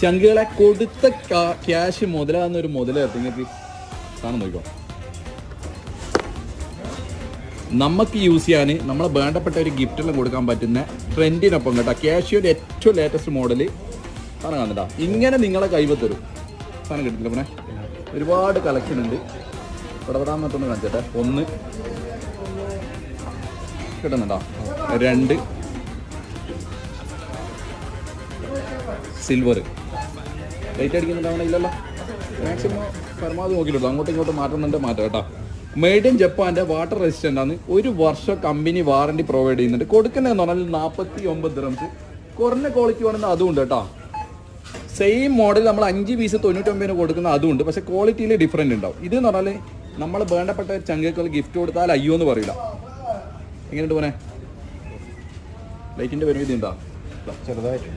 ചങ്കുകളെ കൊടുത്ത ക്യാഷ് മുതലാകുന്ന ഒരു മുതലായിരുന്നു നിങ്ങൾക്ക് കാണാൻ നോക്കോ നമുക്ക് യൂസ് ചെയ്യാൻ നമ്മളെ വേണ്ടപ്പെട്ട ഒരു ഗിഫ്റ്റെല്ലാം കൊടുക്കാൻ പറ്റുന്ന ട്രെൻഡിനൊപ്പം കേട്ടോ. ക്യാഷിയോയുടെ ഏറ്റവും ലേറ്റസ്റ്റ് മോഡൽ സാധനം കാണുന്നുണ്ടോ? ഇങ്ങനെ നിങ്ങളെ കൈവത്തരും തരും സാധനം കിട്ടില്ല പിന്നെ ഒരുപാട് കളക്ഷൻ ഉണ്ട്. പടപെടാൻ മറ്റൊന്ന് കാണിച്ചേട്ടെ. ഒന്ന്. കിട്ടുന്നുണ്ടോ രണ്ട്. സിൽവർ ലൈറ്റ് അടിക്കുന്നുണ്ടാവണം ഇല്ലല്ലോ. മാക്സിമം പരമാവധി നോക്കിയിട്ടുള്ളൂ. അങ്ങോട്ടും ഇങ്ങോട്ടും മാറ്റുന്നുണ്ട് മാറ്റാം കേട്ടോ. മെയ്ഡ് ഇൻ ജപ്പാന്റെ വാട്ടർ റെസിസ്റ്റന്റ് ആണ്. ഒരു വർഷം കമ്പനി വാറണ്ടി പ്രൊവൈഡ് ചെയ്യുന്നുണ്ട്. കൊടുക്കുന്നതെന്ന് പറഞ്ഞാൽ നാൽപ്പത്തി ഒമ്പത് ഡ്രംസ് കുറഞ്ഞ ക്വാളിറ്റി അതും ഉണ്ട് കേട്ടോ. സെയിം മോഡൽ നമ്മൾ അഞ്ച് പീസ് തൊണ്ണൂറ്റൊമ്പതിന് കൊടുക്കുന്ന അതും ഉണ്ട് പക്ഷേ ക്വാളിറ്റിയിൽ ഡിഫറന്റ് ഉണ്ടാവും. ഇതെന്ന് പറഞ്ഞാൽ നമ്മൾ വേണ്ടപ്പെട്ട ചങ്കുകൾ ഗിഫ്റ്റ് കൊടുത്താൽ അയ്യോ എന്ന് പറയില്ല. എങ്ങനെയുണ്ട് പോനെ ലൈറ്റിന്റെ പരിമിതി ഉണ്ടോ? ചെറുതായിട്ട്